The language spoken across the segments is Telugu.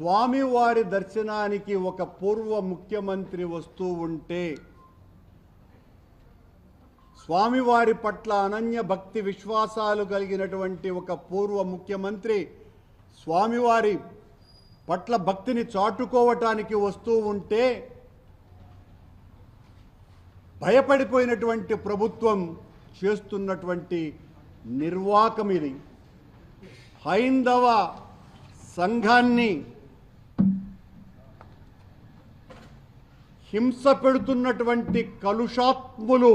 స్వామివారి దర్శనానికి ఒక పూర్వ ముఖ్యమంత్రి వస్తూ ఉంటే స్వామివారి పట్ల అనన్య భక్తి విశ్వాసాలు కలిగినటువంటి ఒక పూర్వ ముఖ్యమంత్రి స్వామివారి పట్ల భక్తిని చాటుకోవటానికి వస్తూ ఉంటే భయపడిపోయినటువంటి ప్రభుత్వం చేస్తున్నటువంటి నిర్వాకం ఇది. హైందవ సంఘాన్ని హింస పెడుతున్నటువంటి కలుషాత్ములు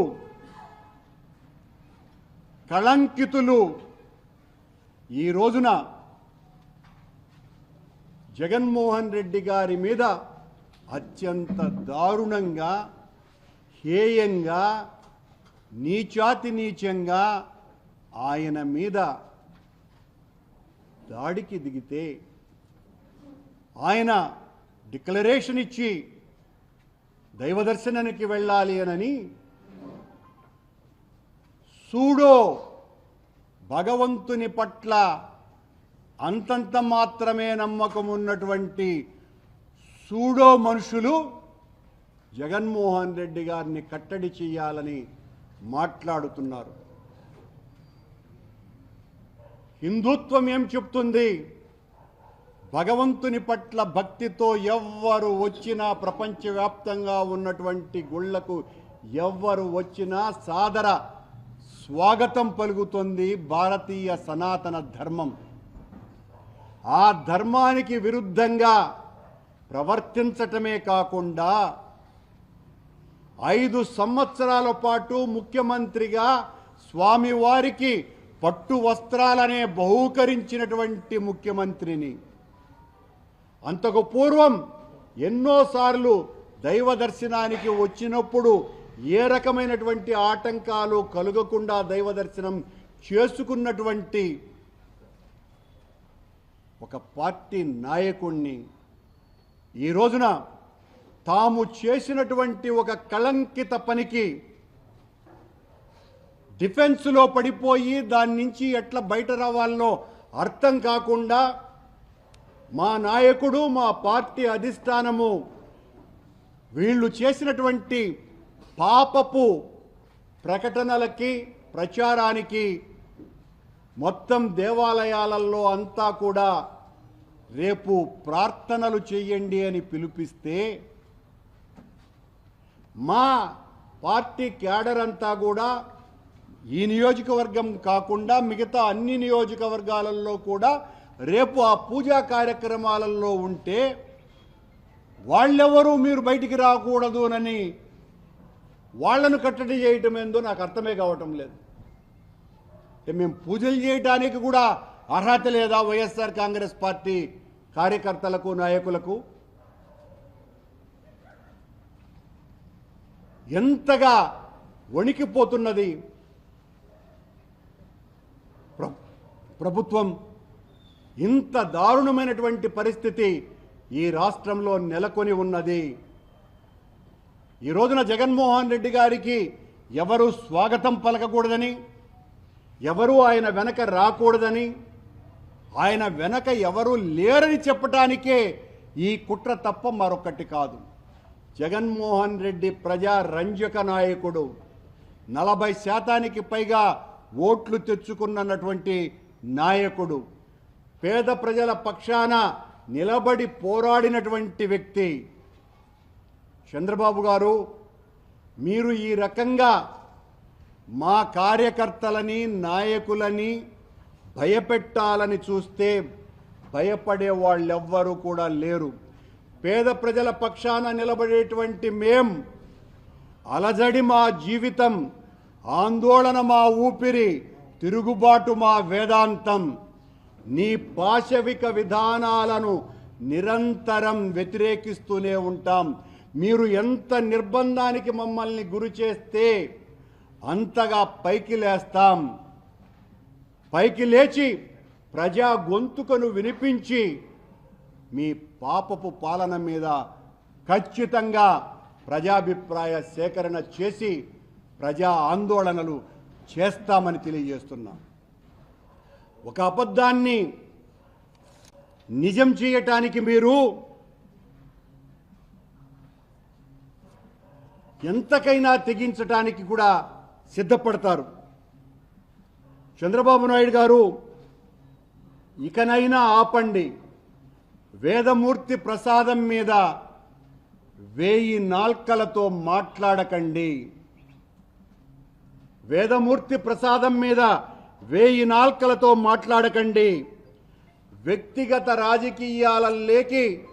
కళంకితులు. ఈ రోజున జగన్మోహన్ రెడ్డి గారి మీద అత్యంత దారుణంగా హేయంగా నీచాతి నీచంగా ఆయన మీద దాడికి దిగితే ఆయన డిక్లరేషన్ ఇచ్చి దైవ దర్శనానికి వెళ్ళాలి అనని సూడో భగవంతుని పట్ల అంతంత మాత్రమే నమ్మకం ఉన్నటువంటి సూడో మనుషులు జగన్మోహన్ రెడ్డి గారిని కట్టడి చేయాలని మాట్లాడుతున్నారు. హిందుత్వం ఏం చెప్తుంది? భగవంతుని పట్ల భక్తితో ఎవ్వరు వచ్చినా ప్రపంచవ్యాప్తంగా ఉన్నటువంటి గుళ్ళకు ఎవ్వరు వచ్చినా సాదర స్వాగతం పలుకుతుంది భారతీయ సనాతన ధర్మం. ఆ ధర్మానికి విరుద్ధంగా ప్రవర్తించటమే కాకుండా ఐదు సంవత్సరాల పాటు ముఖ్యమంత్రిగా స్వామివారికి పట్టు వస్త్రాలనే బహూకరించినటువంటి ముఖ్యమంత్రిని అంతకు పూర్వం ఎన్నోసార్లు దైవ దర్శనానికి వచ్చినప్పుడు ఏ రకమైనటువంటి ఆటంకాలు కలుగకుండా దైవ దర్శనం చేసుకున్నటువంటి ఒక పార్టీ నాయకుణ్ణి ఈ రోజున తాము చేసినటువంటి ఒక కళంకిత పనికి డిఫెన్స్లో పడిపోయి దాని నుంచి ఎట్లా బయట రావాలనో అర్థం కాకుండా మా నాయకుడు మా పార్టీ అధిష్టానము వీళ్ళు చేసినటువంటి పాపపు ప్రకటనలకి ప్రచారానికి మొత్తం దేవాలయాలలో అంతా కూడా రేపు ప్రార్థనలు చేయండి అని పిలిపిస్తే మా పార్టీ క్యాడర్ అంతా కూడా ఈ నియోజకవర్గం కాకుండా మిగతా అన్ని నియోజకవర్గాలలో కూడా రేపు ఆ పూజా కార్యక్రమాలలో ఉంటే వాళ్ళెవరూ మీరు బయటికి రాకూడదునని వాళ్ళను కట్టడి చేయటం ఏందో నాకు అర్థమే కావటం లేదు. మేము పూజలు చేయడానికి కూడా అర్హత లేదా వైఎస్ఆర్ కాంగ్రెస్ పార్టీ కార్యకర్తలకు నాయకులకు? ఎంతగా వణికిపోతున్నది? ప్ర- ప్రభుత్వం ఇంత దారుణమైనటువంటి పరిస్థితి ఈ రాష్ట్రంలో నెలకొని ఉన్నది. ఈ రోజున జగన్మోహన్ రెడ్డి గారికి ఎవరు స్వాగతం పలకకూడదని ఎవరు ఆయన వెనక రాకూడదని ఆయన వెనక ఎవరు లేరని చెప్పటానికే ఈ కుట్ర తప్ప మరొకటి కాదు. జగన్మోహన్ రెడ్డి ప్రజా రంజక నాయకుడు. నలభై శాతానికి పైగా ఓట్లు తెచ్చుకున్నటువంటి నాయకుడు. పేద ప్రజల పక్షాన నిలబడి పోరాడినటువంటి వ్యక్తి. చంద్రబాబు గారు మీరు ఈ రకంగా మా కార్యకర్తలని నాయకులని భయపెట్టాలని చూస్తే భయపడే వాళ్ళెవ్వరూ కూడా లేరు. పేద ప్రజల పక్షాన నిలబడేటువంటి మేం అలజడి మా జీవితం ఆందోళన మా ఊపిరి తిరుగుబాటు మా వేదాంతం. నీ పాశవిక విధానాలను నిరంతరం వ్యతిరేకిస్తూనే ఉంటాం. మీరు ఎంత నిర్బంధానికి మమ్మల్ని గురి చేస్తే అంతగా పైకి లేస్తాం. పైకి లేచి ప్రజా గొంతుకను వినిపించి మీ పాపపు పాలన మీద ఖచ్చితంగా ప్రజాభిప్రాయ సేకరణ చేసి ప్రజా ఆందోళనలు చేస్తామని తెలియజేస్తున్నాం. ఒక అబద్ధాన్ని నిజం చేయటానికి మీరు ఎంతకైనా తెగించటానికి కూడా సిద్ధపడతారు. చంద్రబాబు నాయుడు గారు ఇకనైనా ఆపండి. వేదమూర్తి ప్రసాదం మీద వేయి నాల్కలతో మాట్లాడకండి. వేదమూర్తి ప్రసాదం మీద వేయి నాల్కలతో మాట్లాడకండి. వ్యక్తిగత రాజకీయాలలోకి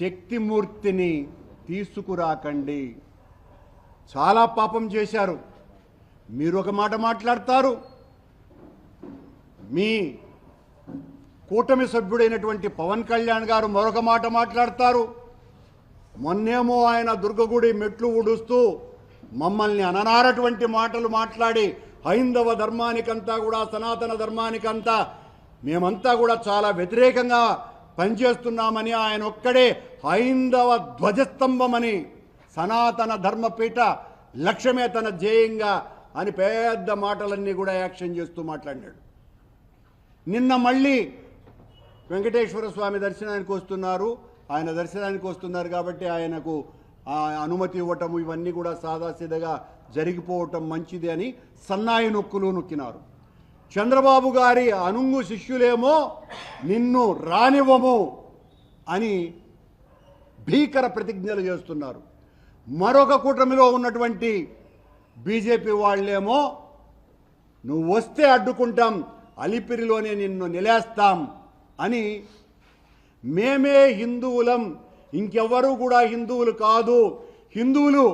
శక్తిమూర్తిని తీసుకురాకండి. చాలా పాపం చేశారు. మీరు ఒక మాట మాట్లాడతారు. మీ కూటమి సభ్యుడైనటువంటి పవన్ కళ్యాణ్ గారు మరొక మాట మాట్లాడతారు. మొన్నేమో ఆయన దుర్గగుడి మెట్లు ఊడుస్తూ మమ్మల్ని అననారటువంటి మాటలు మాట్లాడి హైందవ ధర్మానికంతా కూడా సనాతన ధర్మానికంతా మేమంతా కూడా చాలా వ్యతిరేకంగా పనిచేస్తున్నామని ఆయన ఒక్కడే హైందవ ధ్వజస్తంభమని సనాతన ధర్మపీఠ లక్ష్యమే తన ధ్యేయంగా అని పెద్ద మాటలన్నీ కూడా యాక్షన్ చేస్తూ మాట్లాడినాడు. నిన్న మళ్ళీ వెంకటేశ్వర స్వామి దర్శనానికి వస్తున్నారు. ఆయన దర్శనానికి వస్తున్నారు కాబట్టి ఆయనకు అనుమతి ఇవ్వటం ఇవన్నీ కూడా సాదాసీదగా జరిగిపోవటం మంచిది అని సన్నాయి నొక్కులు నొక్కినారు. చంద్రబాబు గారి అనుంగు శిష్యులేమో నిన్ను రానివ్వము అని భీకర ప్రతిజ్ఞలు చేస్తున్నారు. మరొక కూటమిలో ఉన్నటువంటి బీజేపీ వాళ్ళేమో నువ్వు వస్తే అడ్డుకుంటాం అలిపిరిలోనే నిన్ను నిలేస్తాం అని మేమే హిందువులం ఇంకెవ్వరూ కూడా హిందువులు కాదు. హిందువులు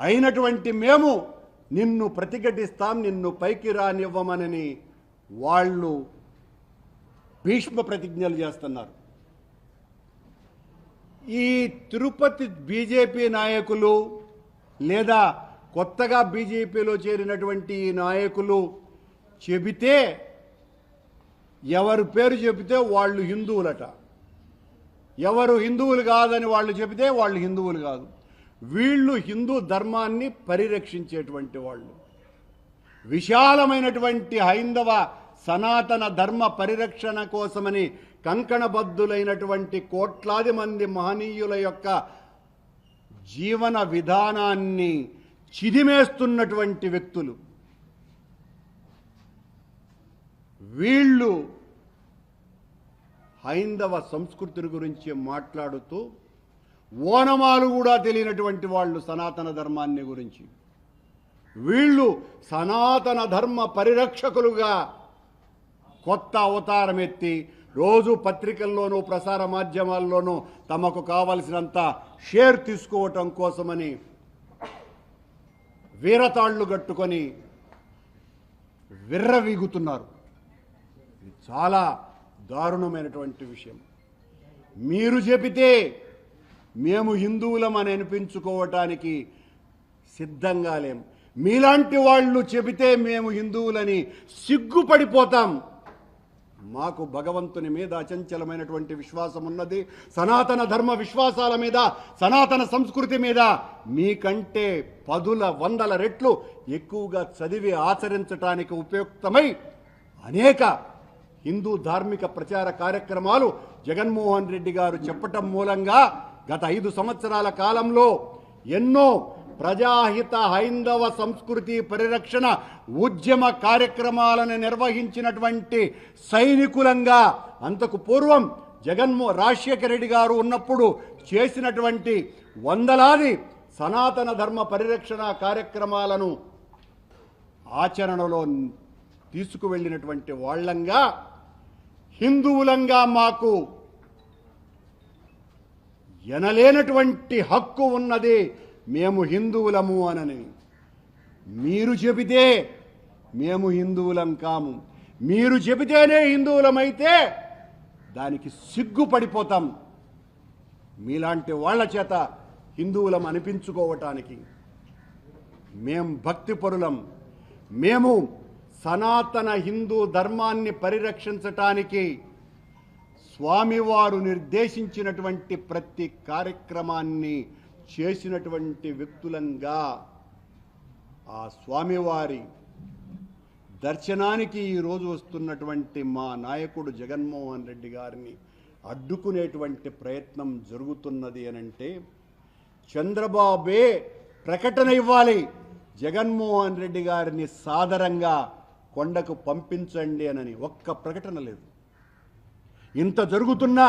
అయినటువంటి మేము నిన్ను ప్రతిఘటిస్తాం నిన్ను పైకి రానివ్వమనని వాళ్ళు భీష్మ ప్రతిజ్ఞలు చేస్తున్నారు. ఈ తిరుపతి బీజేపీ నాయకులు లేదా కొత్తగా బీజేపీలో చేరినటువంటి ఈ నాయకులు చెబితే ఎవరు పేరు చెబితే వాళ్ళు హిందువులట. ఎవరు హిందువులు కాదని వాళ్ళు చెబితే వాళ్ళు హిందువులు కాదు. వీళ్ళు హిందూ ధర్మాన్ని పరిరక్షించేటువంటి వాళ్ళు. విశాలమైనటువంటి హైందవ సనాతన ధర్మ పరిరక్షణ కోసమని కంకణబద్ధులైనటువంటి కోట్లాది మంది మహనీయుల యొక్క జీవన విధానాన్ని చిదిమేస్తున్నటువంటి వ్యక్తులు. వీళ్ళు హైందవ సంస్కృతుల గురించి మాట్లాడుతూ ఓనమాలు కూడా తెలియనటువంటి వాళ్ళు సనాతన ధర్మాన్ని గురించి. వీళ్ళు సనాతన ధర్మ పరిరక్షకులుగా కొత్త అవతారం ఎత్తి రోజు పత్రికల్లోనూ ప్రసార మాధ్యమాల్లోనూ తమకు కావలసినంత షేర్ తీసుకోవటం కోసమని వీరతాళ్ళు కట్టుకొని విర్రవీగుతున్నారు. చాలా దారుణమైనటువంటి విషయం. మీరు చెబితే మేము హిందువులం అని అనిపించుకోవటానికి సిద్ధంగా లేం. మీలాంటి వాళ్ళు చెబితే మేము హిందువులని సిగ్గుపడిపోతాం. మాకు భగవంతుని మీద అచంచలమైనటువంటి విశ్వాసం ఉన్నది. సనాతన ధర్మ విశ్వాసాల మీద సనాతన సంస్కృతి మీద మీకంటే పదుల వందల రెట్లు ఎక్కువగా చదివి ఆచరించటానికి ఉపయుక్తమై అనేక హిందూ ధార్మిక ప్రచార కార్యక్రమాలు జగన్మోహన్ రెడ్డి గారు చెప్పటం మూలంగా గత ఐదు సంవత్సరాల కాలంలో ఎన్నో ప్రజాహిత హైందవ సంస్కృతి పరిరక్షణ ఉద్యమ కార్యక్రమాలను నిర్వహించినటువంటి సైనికులంగా అంతకు పూర్వం జగన్మో రాజశేఖర రెడ్డి గారు ఉన్నప్పుడు చేసినటువంటి వందలాది సనాతన ధర్మ పరిరక్షణ కార్యక్రమాలను ఆచరణలో తీసుకువెళ్ళినటువంటి వాళ్ళంగా హిందువులంగా మాకు ఎనలేనటువంటి హక్కు ఉన్నది మేము హిందువులము అనని. మీరు చెబితే మేము హిందువులం కాము. మీరు చెబితేనే హిందువులమైతే దానికి సిగ్గుపడిపోతాం. మీలాంటి వాళ్ళ చేత హిందువులం అనిపించుకోవటానికి మేం భక్తిపరులం. మేము సనాతన హిందూ ధర్మాన్ని పరిరక్షించటానికి స్వామివారు నిర్దేశించినటువంటి ప్రతి కార్యక్రమాన్ని చేసినటువంటి వ్యక్తులంగా ఆ స్వామివారి దర్శనానికి ఈరోజు వస్తున్నటువంటి మా నాయకుడు జగన్మోహన్ రెడ్డి గారిని అడ్డుకునేటువంటి ప్రయత్నం జరుగుతున్నది అనంటే చంద్రబాబే ప్రకటన ఇవ్వాలి. జగన్మోహన్ రెడ్డి గారిని సాదరంగా కొండకు పంపించండి అనని ఒక్క ప్రకటన లేదు. ఇంత జరుగుతున్నా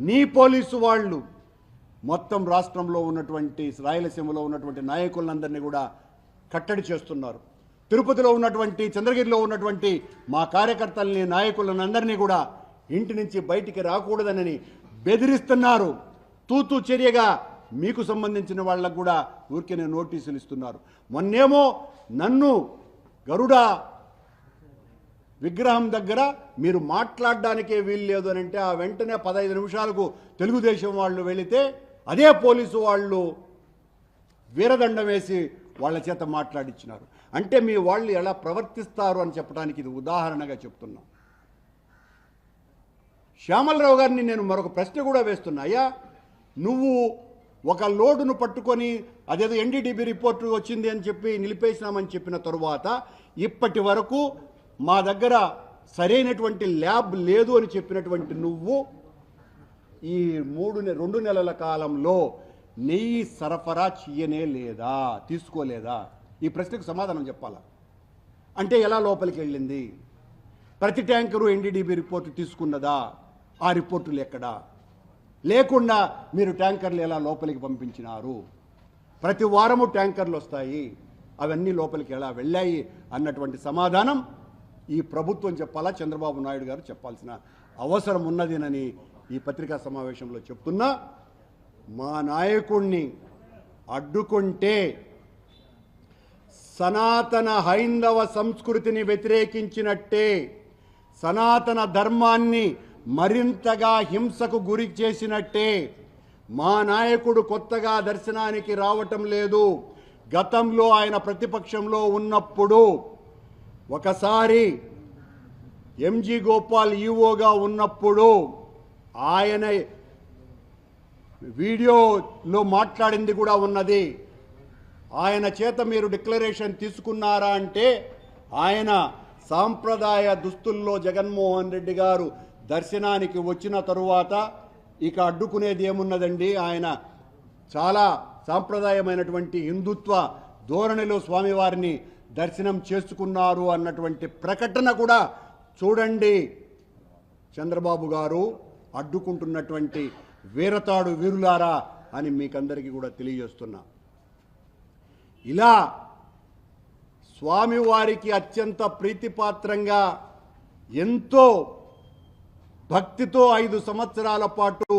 నీ పోలీసు వాళ్ళు మొత్తం రాష్ట్రంలో ఉన్నటువంటి రాయలసీమలో ఉన్నటువంటి నాయకులందరినీ కూడా కట్టడి చేస్తున్నారు. తిరుపతిలో ఉన్నటువంటి చంద్రగిరిలో ఉన్నటువంటి మా కార్యకర్తల్ని నాయకులను అందరినీ కూడా ఇంటి నుంచి బయటికి రాకూడదనని బెదిరిస్తున్నారు. తూతు చర్యగా మీకు సంబంధించిన వాళ్ళకు కూడా ఊరికే నోటీసులు ఇస్తున్నారు. మొన్నేమో నన్ను గరుడ విగ్రహం దగ్గర మీరు మాట్లాడడానికే వీలు లేదు అని అంటే ఆ వెంటనే పదహైదు నిమిషాలకు తెలుగుదేశం వాళ్ళు వెళితే అదే పోలీసు వాళ్ళు వీరదండం వేసి వాళ్ళ చేత మాట్లాడించినారు అంటే మీ వాళ్ళు ఎలా ప్రవర్తిస్తారు అని చెప్పడానికి ఇది ఉదాహరణగా చెప్తున్నాం. శ్యామలరావు గారిని నేను మరొక ప్రశ్న కూడా వేస్తున్నా. అయ్యా నువ్వు ఒక లోడును పట్టుకొని అదేదో ఎన్డీడీబీ రిపోర్టు వచ్చింది అని చెప్పి నిలిపేసినామని చెప్పిన తరువాత ఇప్పటి వరకు మా దగ్గర సరైనటువంటి ల్యాబ్ లేదు అని చెప్పినటువంటి నువ్వు ఈ మూడు నె- రెండు నెలల కాలంలో నెయ్యి సరఫరా చెయ్యనే లేదా తీసుకోలేదా? ఈ ప్రశ్నకు సమాధానం చెప్పాలా? అంటే ఎలా లోపలికి వెళ్ళింది? ప్రతి ట్యాంకరు ఎన్డీడీబీ రిపోర్టు తీసుకున్నదా? ఆ రిపోర్టులు ఎక్కడా? లేకుండా మీరు ట్యాంకర్లు ఎలా లోపలికి పంపించినారు? ప్రతి వారము ట్యాంకర్లు వస్తాయి. అవన్నీ లోపలికి ఎలా వెళ్ళాయి? అన్నటువంటి సమాధానం ఈ ప్రభుత్వం చెప్పాలా? చంద్రబాబు నాయుడు గారు చెప్పాల్సిన అవసరం ఉన్నదేనని ఈ పత్రికా సమావేశంలో చెప్తున్నా. మా నాయకుణ్ణి అడ్డుకుంటే సనాతన హైందవ సంస్కృతిని వ్యతిరేకించినట్టే సనాతన ధర్మాన్ని మరింతగా హింసకు గురి చేసినట్టే మా నాయకుడు కొత్తగా దర్శనానికి రావటం లేదు. గతంలో ఆయన ప్రతిపక్షంలో ఉన్నప్పుడు ఒకసారి ఎంజీ గోపాల్ ఈవోగా ఉన్నప్పుడు ఆయన వీడియోలో మాట్లాడింది కూడా ఉన్నది. ఆయన చేత మీరు డిక్లరేషన్ తీసుకున్నారా అంటే ఆయన సాంప్రదాయ దుస్తుల్లో జగన్మోహన్ రెడ్డి గారు దర్శనానికి వచ్చిన తరువాత ఇక అడ్డుకునేది ఏమున్నదండి? ఆయన చాలా సాంప్రదాయమైనటువంటి హిందుత్వ ధోరణిలో స్వామివారిని దర్శనం చేసుకున్నారు అన్నటువంటి ప్రకటన కూడా చూడండి. చంద్రబాబు గారు అడ్డుకుంటున్నటువంటి వీరతాడు వీరులారా అని మీకందరికీ కూడా తెలియజేస్తున్నా. ఇలా స్వామివారికి అత్యంత ప్రీతిపాత్రంగా ఎంతో భక్తితో ఐదు సంవత్సరాల పాటు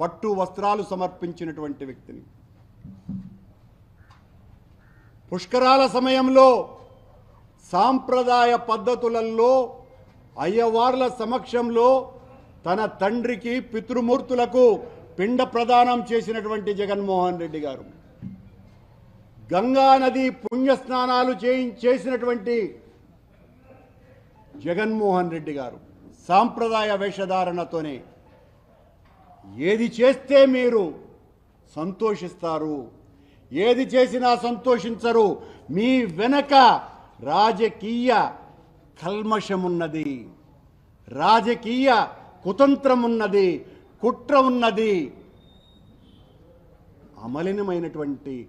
పట్టు వస్త్రాలు సమర్పించినటువంటి వ్యక్తిని పుష్కరాల సమయంలో సాంప్రదాయ పద్ధతులలో అయ్యవార్ల సమక్షంలో తన తండ్రికి పితృమూర్తులకు పిండ ప్రదానం చేసినటువంటి జగన్మోహన్ రెడ్డి గారు. గంగా నది పుణ్యస్నానాలు చేయి చేసినటువంటి జగన్మోహన్ రెడ్డి గారు సాంప్రదాయ వేషధారణతోనే ఏది చేస్తే మీరు సంతోషిస్తారు ఏది చేసినా సంతోషించరు. మీ వెనక రాజకీయ కల్మషమున్నది. రాజకీయ కుతంత్రం ఉన్నది కుట్ర ఉన్నది. అమలినమైనటువంటి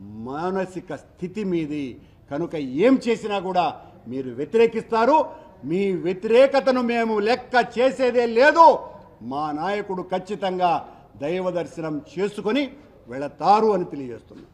మానసిక స్థితి మీది. కనుక ఏం చేసినా కూడా మీరు వ్యతిరేకిస్తారు. మీ వ్యతిరేకతను మేము లెక్క చేసేదే లేదు. మా నాయకుడు ఖచ్చితంగా దైవ దర్శనం చేసుకొని వెళతారు అని తెలియజేస్తున్నాం.